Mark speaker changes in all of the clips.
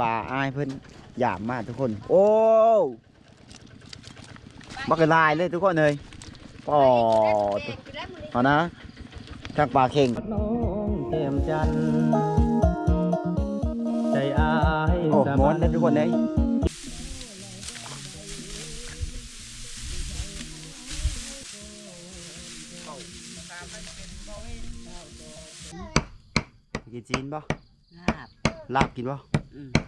Speaker 1: ปลาอ้ายเพิ่นหยามมากทุกคน โอ้บักกะลายเลยทุกคนเลยปอดเอานะทักปลาเข่ง
Speaker 2: น้องเต็มจันทร์ใจอาย
Speaker 1: โอ้ม้วนเลยทุกคนเลยกินจีนป่ะ
Speaker 3: ลาบ
Speaker 1: ลาบกินป่ะ
Speaker 3: อืม
Speaker 1: บ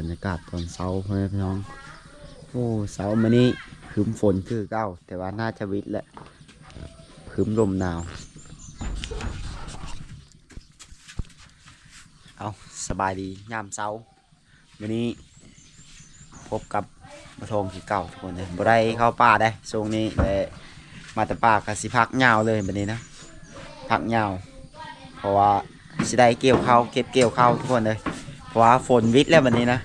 Speaker 1: รรยากาศตอนเช้าพ่อแม่พี่น้อง โอ้เช้ามานี้คืมฝนคือเก้า แต่ว่าน่าจะวิทย์แหละคืมลมหนาว เอาสบายดียามเช้าวันนี้พบกับมาทงที่เก่าทุกคนเลยบ่ได้เข้าป่าได้ช่วงนี้แต่มาแต่ป่าก็สิพักยาวเลยแบบนี้นะพักยาวเพราะว่าสิได้เกี่ยวเข้าเก็บเกี่ยวเข้าทุกคนเลย ว่าฝนวิทย์แล้ววันนี้นะ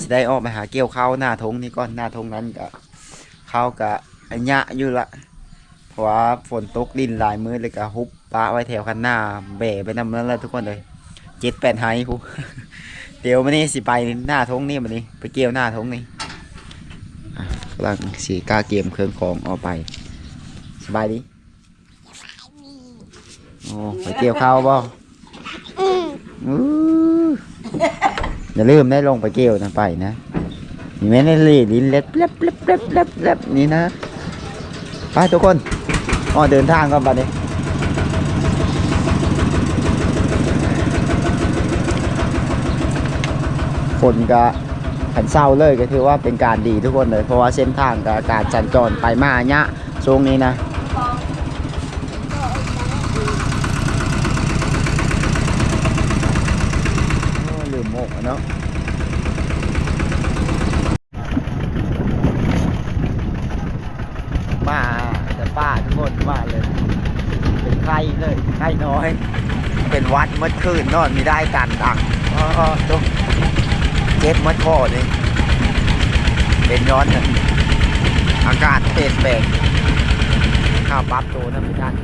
Speaker 1: จะได้ออกไปหาเกี่ยวข้าวหน้าทงนี่ก่อนหน้าทงนั้นก็ข้าวกะอันยะอยู่ละเพราะว่าฝนตกดินหลายมือเลยก็ฮุบปะไว้แถวคันหน้าแบะไปนำนั้นแล้วทุกคนเลยเจ็ดแปดไฮพูเดี๋ยววันนี้สิไปหน้าทงนี่วันนี้ ไปเกี่ยวหน้าทงนี่อะกำลังสีกล้าเกมเครื่องของออกไปสบายดีโอ้ไปเกี่ยวข้าวบ่อื้อ อย่าลืมได้ลงไปเกี่ยวนะไปนะมีแม่ในลีลิ้นเล็บเล็บเล็บเล็บเล็บเล็บนี่นะ ไปทุกคนอ๋อเดินทางกันบัดนี้ฝนก็ขันเศร้าเลยก็ถือว่าเป็นการดีทุกคนเลย เพราะว่าเส้นทางกับการจันจรไปมาเนี้ยช่วงนี้นะโอ้ลืมโมกอะเนาะ มาแต่ป้าทุกคนมาเลย เป็นไข้เลยไข้ น้อย เป็นวัดเมื่อคืนนอนไม่ได้การดังอ๋อตัวเจ็บมื่อคอเลยเป็นย้อนน่ะอากาศเปลี่ยนแปลงข้าวปั๊บโตัวนะไม่ทัน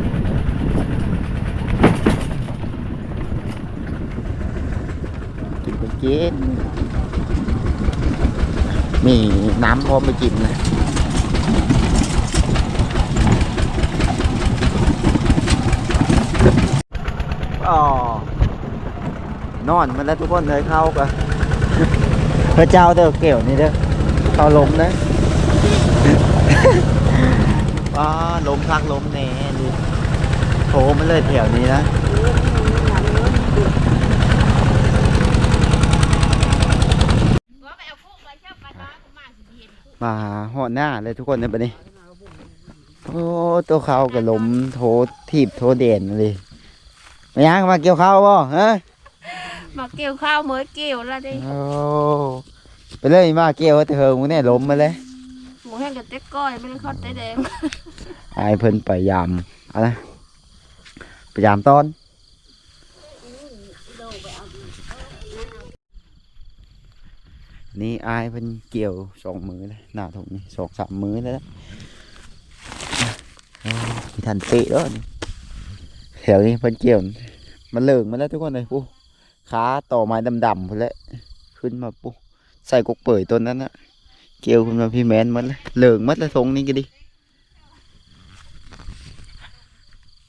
Speaker 1: กินไปกินมีน้ำพร้อมไปกินนะ อ๋อ นอนมาแล้วทุกคนเลยเข้ากันพระเจ้าเด้อเกี่ยวนี่เด้อเข้าลมนะว้าลมพักลมแน่ดิโถมันเลยแถวนี้นะ
Speaker 3: ว่าไปเอาพวกไว้เช่าปลาน้อยก็มาสิเห็น
Speaker 1: มาหอดหน้าเลยทุกคนในบัดนี้ โอ้ตัวเขากับลมโถทีบโถเด่นเลยมายังมาเกี่ยวข้าวบ่ฮะ
Speaker 3: มาเกี่ยวข้าวเมื่อเกี่ยวแล้วดิ
Speaker 1: โอ้ไปเลยมาเกี่ยวแต่เฮงมึงเนี่ยล้มมาเลย
Speaker 3: หมูแห้งกับเต๊กก้อยไม่ได้ข้าวเต๊แดง
Speaker 1: ไอ้เพิ่นไปยามอะไรไปยามตอนนี่อายเพิ่นเกี่ยวสองมือเลยหน้าถุงนี่สองสามมือแล้วนะโอ้มีทันเตะแล้วนี่แถวนี้เพิ่นเกี่ยวมันเหลิงมาแล้วทุกคนเลยปุ๊ ขาต่อไม้ดำๆพุ่นแหละขึ้นมาปุ๊ใส่กกเปื่อยต้นนั้นนะเกี่ยวขึ้นมาพี่แมนมันเลยเหลิงมัดล้วทรงนี้ก็ดี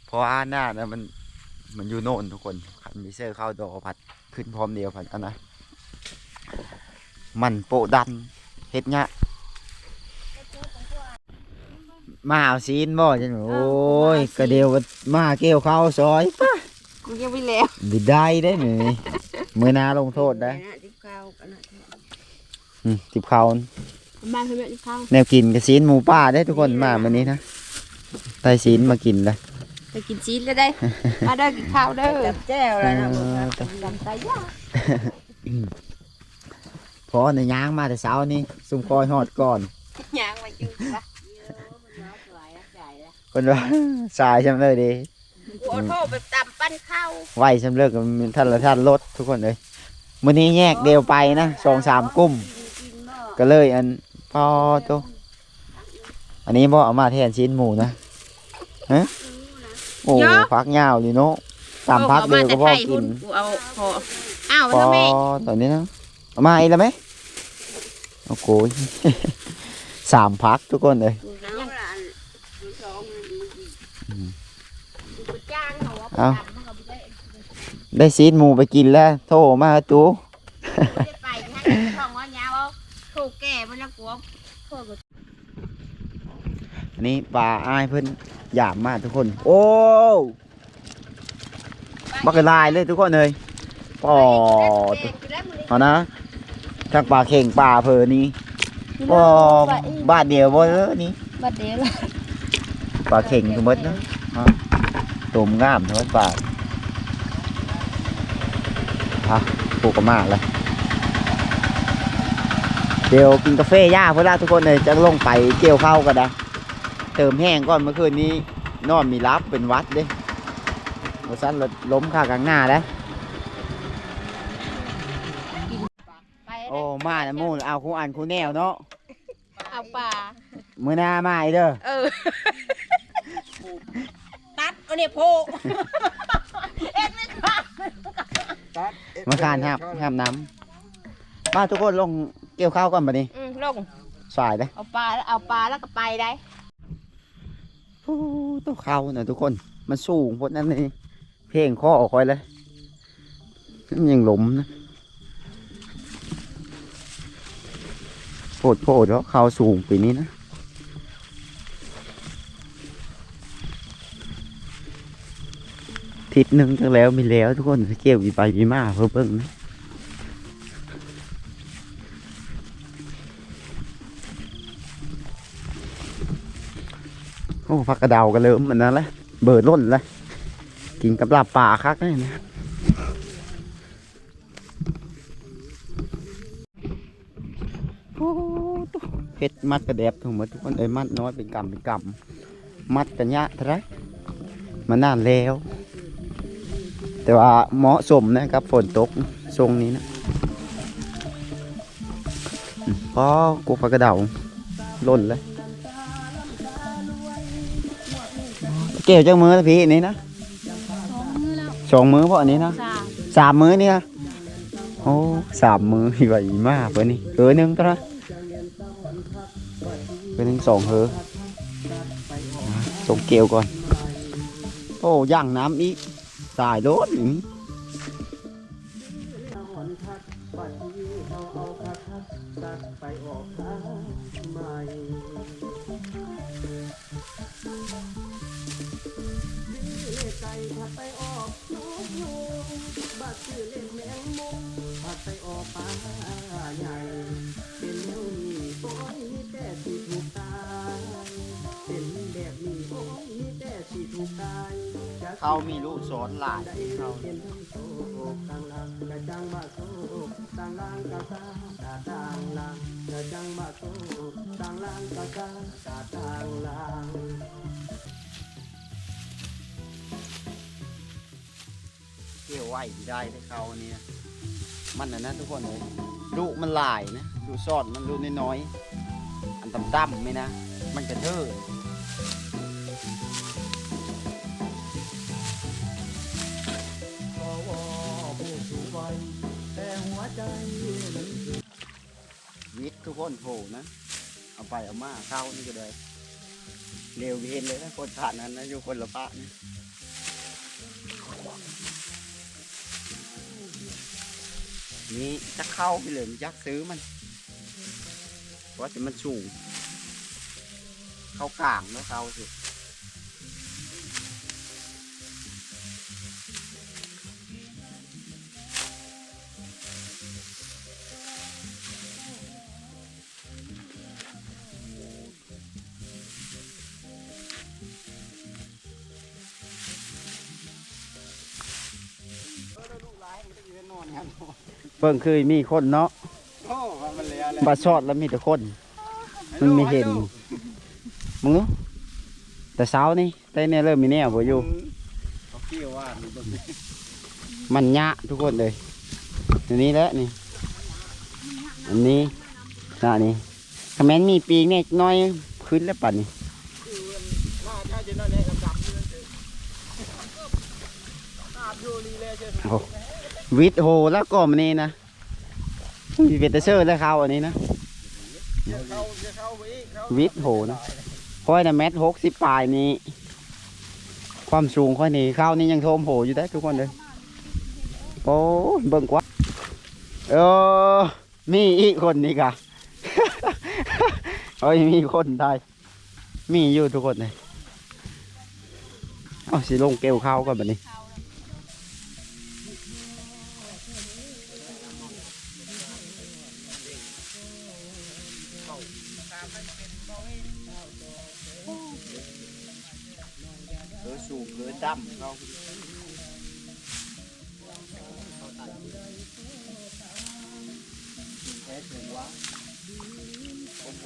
Speaker 1: เพราะว่าหน้านะมันมันอยู่โน่นทุกคนคันมีเซอร์เข้าดอกผัดขึ้นพร้อมเดียวผัดอันนะมันโปดันเฮ็ดเนี้ยมาเอาซีนบ่จังโอ้ยกระเดียวมาเกี่ยวข้าวซอยป่ะ
Speaker 3: กูยังไม่แล้ว
Speaker 1: บิได้ได้หนึ่งมือหนาลงโทษได้
Speaker 3: จิ้มข้าวกันนะ
Speaker 1: อืมติบข้าว
Speaker 3: มาทำไมจิ้มข้าว
Speaker 1: แนวกินกับซีนหมูป่าได้ทุกคนมาวันนี้นะไต่ซีนมากินเลย
Speaker 3: ไปกินชีสแล้วได้ มาเด้อกินข้าวเด้อแจ้วแล้วนะ
Speaker 1: เออ
Speaker 3: ดำใจยาก
Speaker 1: พอในย่างมาแต่เช้านี่ซุ่มคอยหอดก่อน
Speaker 3: ยางมาจิ้มปะ
Speaker 1: คนว่าสายจำเลยดี
Speaker 3: กูเอาโทษไปตำปั้นข้าว
Speaker 1: ไหวจำเลิกกับท่านละท่านรถทุกคนเลยมื้อนี้แยกเดียวไปนะสองสามกลุ่มก็เลยอันพอตัวอันนี้บ่เอามาแทนชิ้นหมูนะฮะโอ้
Speaker 3: เยอะ
Speaker 1: พักยาวนี่เนาะสามพักเดียวก็พอกิน
Speaker 3: กูเอาพออ้าว
Speaker 1: พอ
Speaker 3: แล้วแม่
Speaker 1: ตอนนี้นะเอามาอีกแล้วไหมโอ้โหสามพักทุกคนเลย
Speaker 3: ยังกูจ้าง เอาได้
Speaker 1: ซีดหมูไปกินแล้ว โทรมาจู
Speaker 3: ไปให้ทองว่ายาวเอาถูกแก่มันแล้วกลัวพวกกู
Speaker 1: อันนี้ปลาอ้ายเพิ่นหยามมากทุกคน โอ้บักลายเลยทุกคนเลยปอดเอานะทั้งปลาเข่งปลาเพอนี่ปอบาทเดียวบ่เออนี่
Speaker 3: บัดเดียวละ
Speaker 1: ปลาเข่งก็หมดเนาะ ตุ่มงามเท่าปลาฮะปลูกกระมากเลย เดี๋ยวกินกาแฟย่าเพื่อลาทุกคนเลยจะลงไปเกี่ยวข้าวกันนะเติมแห้งก่อนเมื่อคืนนี้นอนมีรับเป็นหวัดเด้มาสั้นรถล้มข้ากลางหน้าแล้ว
Speaker 3: ไป
Speaker 1: โอ้มาแล้วมูนเอาคู่อันคู่แนวเนาะ
Speaker 3: เอาปลา
Speaker 1: มือหน้ามาอีกเด้อ
Speaker 3: เออตัดเอาเนี่ยโพเอ็ดไม่ขาด
Speaker 1: มาคานครับห้ามน้ำมาทุกคนลงเกี่ยวข้าวก่อนบัดนี้
Speaker 3: อืมลง
Speaker 1: สายเลย
Speaker 3: เอาปลาแล้วเอาปลาแล้วก็ไปได้
Speaker 1: โอ้ตัวเขาน่ะทุกคนมันสูงพดนั่นนี่เพลงข้อออกคอยเลยมันยังหลมนะโพดโพดแล้วเขาสูงปีนี้นะ ทิศหนึ่งจังแล้วมีแล้วทุกคนเกี่ยวมีไปมีมาเพิ่มเพิ่งนะโอ้พักกระเดากันเริ่มมันนั่นแหละเบิดล้นเลยกินกับลาบป่าคักเลยนะโอ้ตัวเพชรมัดกระแดบทั้งหมดทุกคนเอ้ยมัดน้อยเป็นกำเป็นกำมัดกันยะท่าไหรมันนานแล้ว แต่ว่าเหมาะสมนะครับฝนตกทรงนี้นะอืมพอกูปลากระเดาล่นเลยเกี่ยวจังมือละพี่นี่นะสองมือเพราะอันนี้นะ
Speaker 3: สาม
Speaker 1: สามมือนี่นะโอ้สามมือพี่ว่าอีมากเพื่อนี่เออหนึ่งตัวนะเป็นหนึ่งสองเฮออะส่งเกลียวก่อน โอ้ย่างน้ำอีก สายรถอย่างนี้ หลายเขาเกี่ยวไหวได้เลยเขาเนี่ยมันนะนะทุกคนเลยลูมันหลายนะลูกสอดมันลูน้อยๆอันต่ำๆไหมนะ มันกระเทอ ทุกคนโผล่นะ เอาไปเอามาเข้านี่ก็เลยเร็วเห็นเลยนะคนผ่านนั้นนะอยู่คนละปะนะนี่จะเข้าไปเลยมันยักซื้อมันเพราะว่าจะมันสูงเข้ากลางแล้วเข้าสิ เบิ่งคือมีคนเนาะปลาชอดแล้วมีแต่คน มันไม่เห็นมึงเนาะแต่เช้านี่แต่เนี่ยเริ่มมีแนวบ่อยู่
Speaker 2: เขาเกี่ยวว่ามีตรงนี้
Speaker 1: มันยะทุกคนเลยอันนี้แหละนี่ อันนี้น่ะนี่คอมเมนมีปีกเนี่ยน้อยขึ้นแล้วปัดนี่
Speaker 2: มาถ้าจะนั่นเนี่ยดำๆนี่เลยอาบอยู่นี่เลยเจ้า
Speaker 1: โอ้ วิทย์โหแล้วก็มันนี่นะมีเวทเชอร์แล้วเขาอันนี้นะ
Speaker 2: วเข้าเดี๋ยวเข้าไปอีกเข้า
Speaker 1: วิทย์โหนะค่อยนะแมทหกสิบปลายนี้ ความสูงค่อยนี่ข้าวนี่ยังโทมโหอยู่ได้ทุกคนเลยโอ้เบิ่งกว่าเออมีอีกคนนี่กะเอ้ยมีคนได้ มีอยู่ทุกคนเลยเอาสิลงเกลวข้าวก่อนแบบนี้ เออสูงเออดำเขาแค่ถึงวะโอ้โห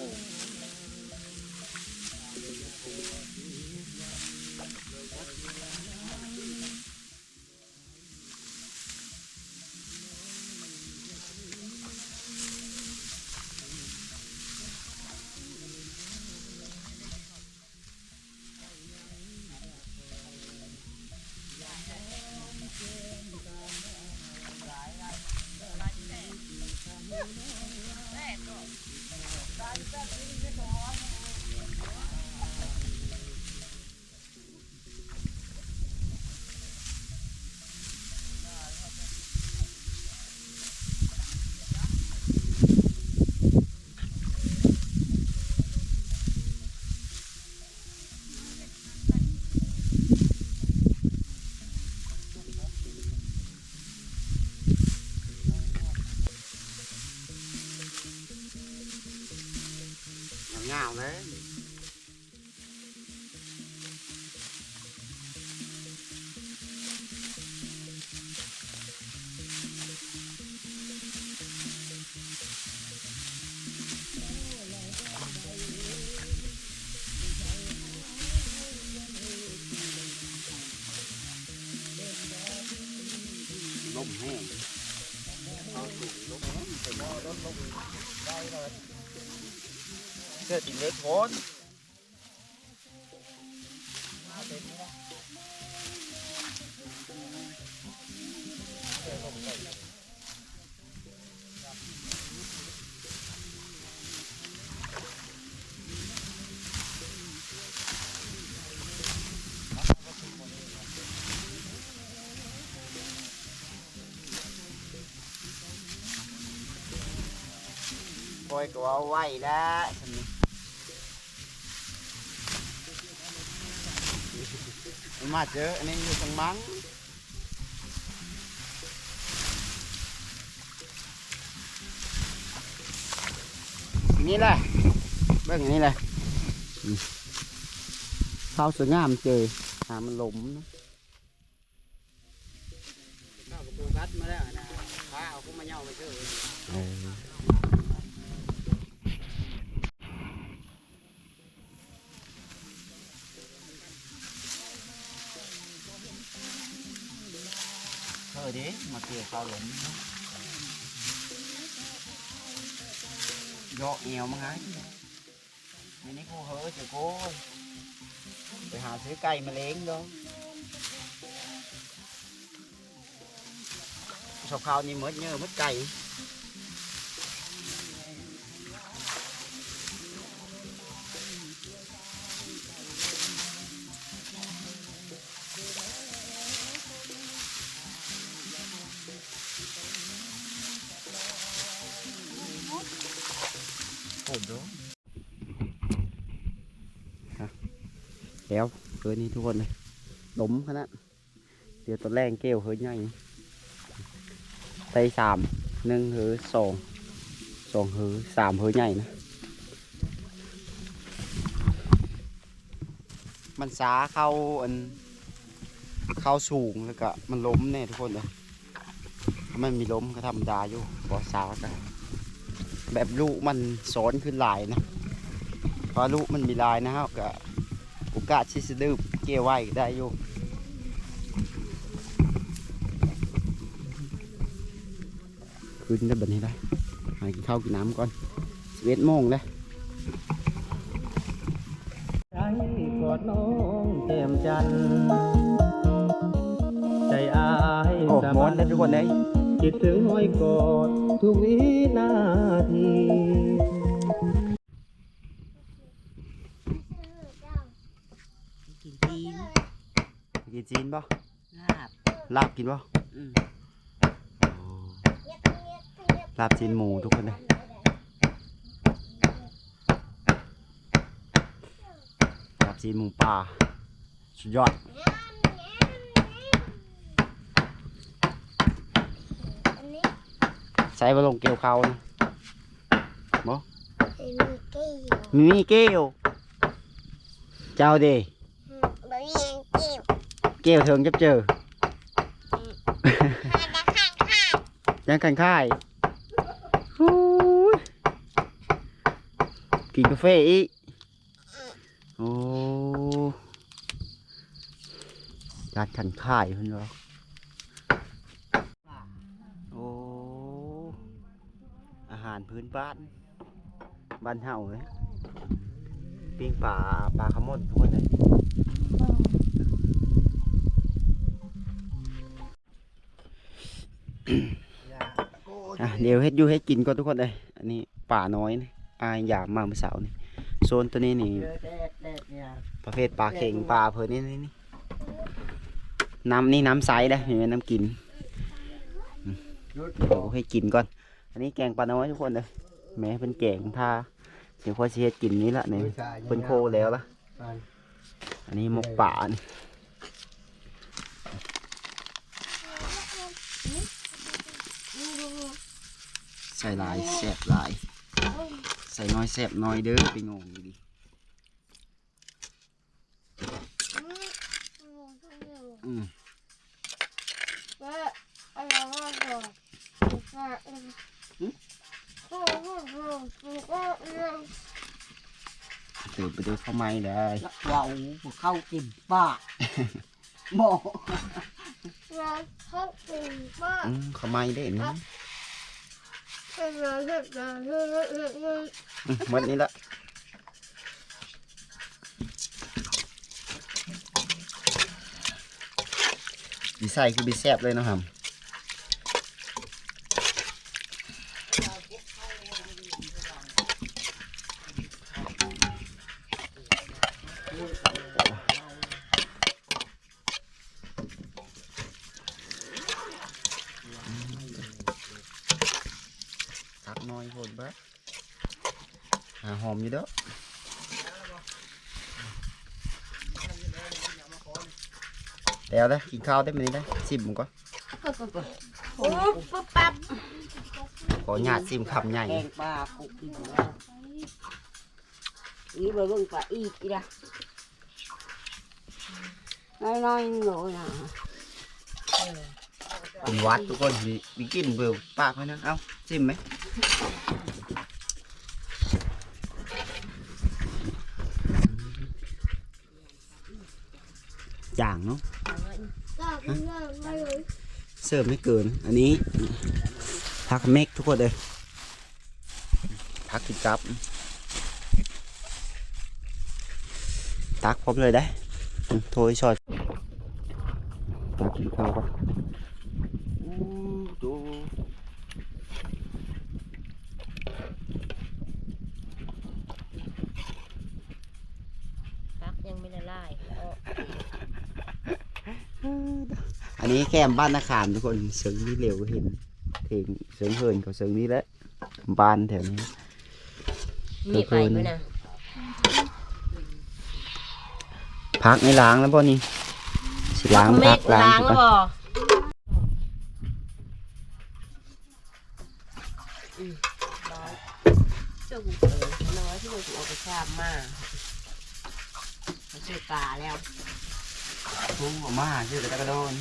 Speaker 1: Thank you. เสื้อติเล็กโทนคอยก็เอาไว้แล้ว มันมาเจออันนี้อยู่ตรงมังอันนี่แหละเบิ่งอันนี้เลยอืมข้าวสวยงามเจอหามันหลมนะ
Speaker 2: เข้ากับปูกัดมาแล้วนะพาเอากุ้งมาเน่ามาเจอ
Speaker 1: เดิมาเกี่ยวข้าวหลมเนาะยกเอวมั้งไงอันนี้กูเฮ้ยเจ้กูไปหาซื้อไก่มาเลี้ยงด้ชอบข้าวนี่มดเนื้อมดไก่ ยนี่ทุกคนเลยหลมขนาดเดี๋ยวตัวแรงเกลียวเฮ้ยใหญ่ไตสามหนึ่งเฮ้ยสองสองเฮ้ยสามเฮ้ยใหญ่นะมันสาเข้าอันเข้าสูงแล้วก็มันล้มแน่ทุกคนเลยมันมีล้มก็ธรรมดาอยู่พอสากันแบบลูกมันซ้อนขึ้นหลายนะเพราะลูกมันมีลายนะครับก็ โอกาสที่จะดื้อเกี่ยวไว้ได้อยู่ขึ้นได้แบบนี้ได้หากินข้าวกินน้ำก่อนสิบเอ็ดโมงเลย
Speaker 2: ใจกอดน้องเต็มจันทร์ใจอา
Speaker 1: มอนนะทุกคนเลย
Speaker 4: คิดถึงห้อยกอดทุกวิ
Speaker 2: กินจีน
Speaker 1: กินจีนป่ะ
Speaker 2: ลาบ
Speaker 1: ลาบกินป่ะ
Speaker 2: อืม
Speaker 1: ลาบจีนหมูทุกคนเลยลาบจีนหมูป่าสุดยอด
Speaker 3: อันนี้
Speaker 1: ใส่บะลงเกี่ยวเขานะ
Speaker 3: เป็นมีเกลียว
Speaker 1: มีเกลียวเจ้าเด
Speaker 3: บะหมี่เกลียว
Speaker 1: เกลียวเถิงจับเจอ
Speaker 3: ข้าจะข้างข้าง
Speaker 1: ยังกันค่ายฮู้ยกินกาแฟอีก โอ้ยานกันค่ายเพิ่นเหรอโอ้ อาหารพื้นบ้าน บ้านเฮาเลยปิ้งปลาปลาขมดทุกคนเลย เดี๋ยวเฮ็ดอยู่เฮ็ดกินก่อนทุกคนเลยอันนี้ป่าน้อยนี่อายอยากมาเมื่อเสาร์นี่โซนตัวนี้นี่
Speaker 2: เจอแดดแดดเนี่ย
Speaker 1: ประเภทปลาเข่งปลาเพิ่นนี่นี่นี่น้ำนี่น้ำใสได้เห็นไหมน้ำกินอืมเดี๋ยวให้กินก่อน อันนี้แกงปลาน้อยทุกคนเลยแม่เป็นแกงท่าเดี๋ยวพ่อสิเฮ็ดกินนี้ละเนี่ยเป็นโคแล้วละอันนี้หมกป่านี่ ใส่หลายแซ่บหลาย ใส่น้อยแซ่บน้อยเด้อไปงงอยู่ดิอืม
Speaker 3: ว่าอะไรว่าก่อนว่าเออโอ้โหโอ้โหโอ้โห
Speaker 1: เปิดประตูเข้าไม้ได้
Speaker 2: แล้วเว้าบ่เข้ากินป้าบ่
Speaker 3: เราเข้าถึงว่า
Speaker 1: อืมเข้าไม้ได้นี่
Speaker 3: เราเห
Speaker 1: มดนี้ละดีไซน์คือบีแซบเลยนะครับตักน้อยโหดบ้าหาหอมอยู่เด้อแล้ว ได้กินข้าวได้ไหมนี่ได้ซิมมึงก่อน
Speaker 3: โอ้ปุ๊บปั๊บ
Speaker 1: ขอหยาดซิมคำใหญ่
Speaker 2: แกงปลากุกอีกแล้วอีบ่เบิ่งปลาอีกอีละน้อยๆโหนนะ
Speaker 1: เป็นหวัดทุกคนมีมีกลินเบื่อปากไว้นะเอ้าซิมไหมจางเนาะ
Speaker 3: ก็ไม่เลิกไม่เลย
Speaker 1: เสิร์ฟไม่เกิน อันนี้พักเมกทุกคนเลยพักกินกับ ตักพร้อมเลยได้อืมโทรให้ชอดตักกินข้าวก่อนอู้ดู
Speaker 3: พักยังไม่ละลาย
Speaker 1: อันนี้แค่บ้านนาขามทุกคนเสียงนี่เร็วเห็นถึงเสียงเพลินเขาเสียงนี้แหละบ้านแถวนี้
Speaker 3: มีไปไหมนะ
Speaker 1: พักในล้างแล้วป่ะนี่สิล้างพักล้าง
Speaker 3: ล้าง
Speaker 1: ทุก
Speaker 3: แล้ว
Speaker 1: คน
Speaker 3: บ่
Speaker 2: เจ้ากูเออน้อยที่มันเอาไปชาบมาเขาเจอกาแล้ว
Speaker 1: ทุ่งออกมาชื่อกระตะกระโดน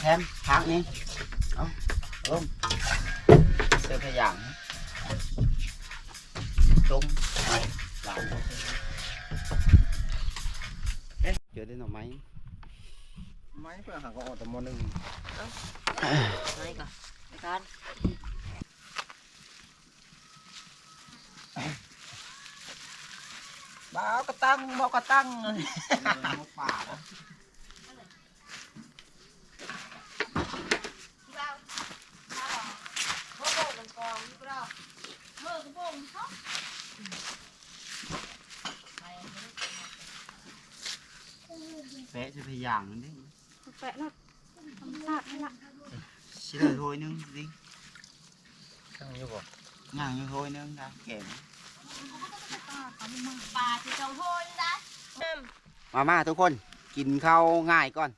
Speaker 1: แถมพักนี่เอาเอาเสื้อพยางต้มไปล้างเอ๊ะเจอได้
Speaker 4: กมัน
Speaker 2: กอง
Speaker 1: นี่
Speaker 3: ก็ได้เมื่อก็โบกเขา
Speaker 1: แปะจะพยายามมันดิ
Speaker 3: แปะนะทำลาดให้ละ
Speaker 1: ชิเลยถ้วยนึงดิ
Speaker 2: ตั้งอยู่บ่
Speaker 1: ย่างอยู่ถ้วยนึงนะแข็ง
Speaker 3: ปลาที่เขาโทนได้
Speaker 1: มามาทุกคนกินข้าวง่ายก่อน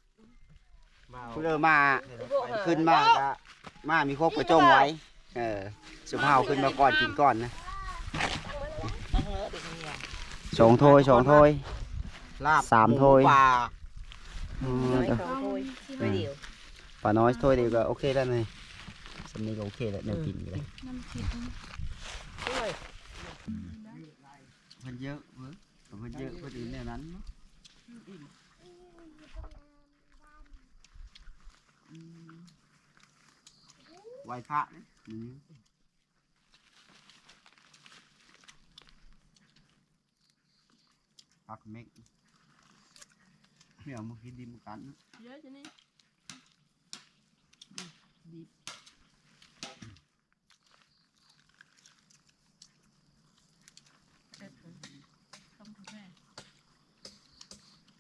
Speaker 2: บ้าว
Speaker 1: เพื่อมาขึ้นมาก็มามีครบกระจงไว้ เออสุภาพขึ้นมาก่อนกินก่อนนะ
Speaker 2: ตั้งเออเด็กเนี่ย
Speaker 1: สองถ้วยสองถ้วย
Speaker 2: ลาบ
Speaker 1: สามถ้วย
Speaker 2: หปลา
Speaker 1: อืม
Speaker 2: น้อยสองถ้วยไม่เดียว
Speaker 1: ปลาน้อยถ้วยเดียวก็โอเคแล้วนี่สำนี้ก็โอเคแล้วแนวกินก็ได้
Speaker 3: น้ำพริก
Speaker 2: ถ้วย
Speaker 1: เพิ่นเยอะเพิ่นเพิ่นเยอะเพิ่นอื่นแนวนั้นเนาะอืมไหวพระเนี่ย อืมพักเมกเดี๋ยวมากินดิมกันเนาะ
Speaker 3: เยอะจังนี่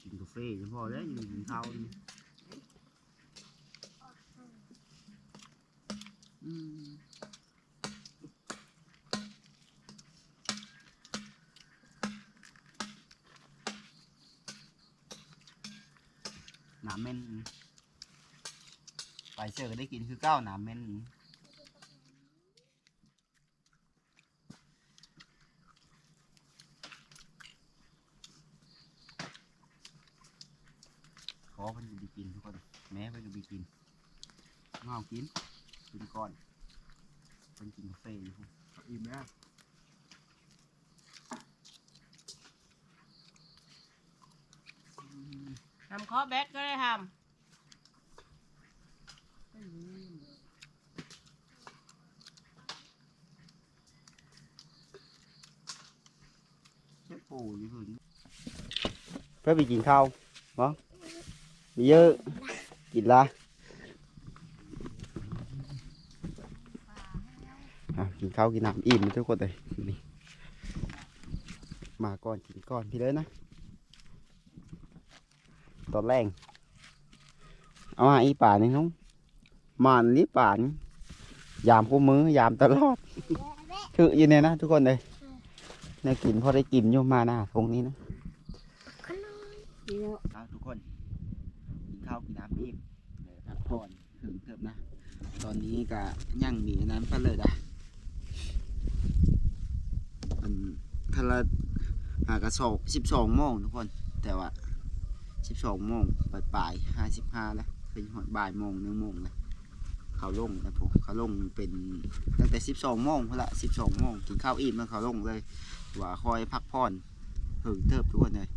Speaker 1: กินกาแฟจะพอแล้วยังกินข้าวนี่อืมหนาเม่นไป เจอก็ได้กินคือเก้าหนาเม่นขอเพิ่นจะไปกินทุกคน แม่เพิ่นจะไปกินงเอากินกินก่อนเพิ่นกินกาแฟอยู่พุ่นอิ่มแล้ว
Speaker 2: ทำข้อแบตก็ได้ท
Speaker 1: เช็ดปูอยู่พุ่น เพื่อไปกินข้าวบ่มีเยอะกินละอะกินข้าวกินน้ำอิ่มทุกคนเลยนี่มาก่อนกินก่อนพี่เลยนะ ตอนแรกเอามาอีป่านี่น้องมานนี่ป่านยามคู่มือยามตลอดคืออยู่เนี่ยนะทุกคนเลยในกินพอได้กินอยู่มาหน้าทงนี้นะ
Speaker 3: เดี๋ยว
Speaker 1: เอาทุก คนกินข้าวกินน้ำอิ่มเลยพักผ่อนถึงเถิบนะ ตอนนี้ก็ย่างมีอันนั้นไปเลยนะมันทะละหากระสอบสิบสองโมงทุกคน แต่ว่าสิบสองโมงปลายปลายห้าสิบห้าแล้วเป็นหอดบ่ายโมงหนึ่งโมงแล้วเขาลงนะผมเขาลงเป็นตั้งแต่สิบสองโมงพละสิบสองโมงกินข้าวอิ่มแล้วเขาลงเลยว่าคอยพักผ่อนถึงเทิบทุกคนเลย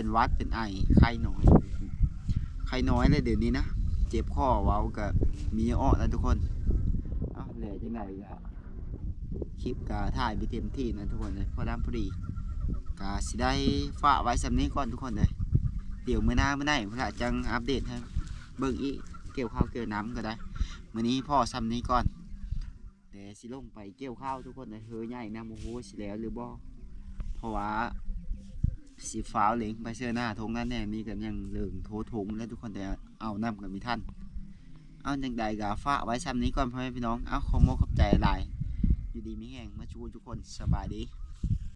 Speaker 1: เป็นวัดเป็นไอไข้น้อยไข้น้อยเลยเดี๋ยวนี้นะเจ็บข้อเว้ากับมีอ้อแล้วทุกคนเอ้าเหลือจังไงก็คลิปกาถ่ายไปเต็มที่นะทุกคนเลยพอดำพอดีกาสิได้ฝากไว้สำนี้ก่อนทุกคนเลยเดี๋ยวเมื้อหน้ามื้อไหนพระจังอัปเดตให้เบิ่งอีกเกี่ยวข้าวเกี่ยวน้ำก็ได้มื้อนี้พ่อสำนี้ก่อนแต่สิลงไปเกี่ยวข้าวทุกคนเลยเฮ้ยใหญ่นะโมโหสิแล้วหรือบ่เพราะว่า สีฟ้าเหลงไปเสื้อหน้าทงนั้นแน่มีกันยังเหลืองโถถุงและทุกคนแต่เอานำกันมีท่านเอาจังใดกาฟ้าไว้ซ้ำนี้ก่อนพ่อแม่พี่น้องเอาขอโมขอบใจหลายอยู่ดีไม่แห้งมาชูทุกคนสบายดี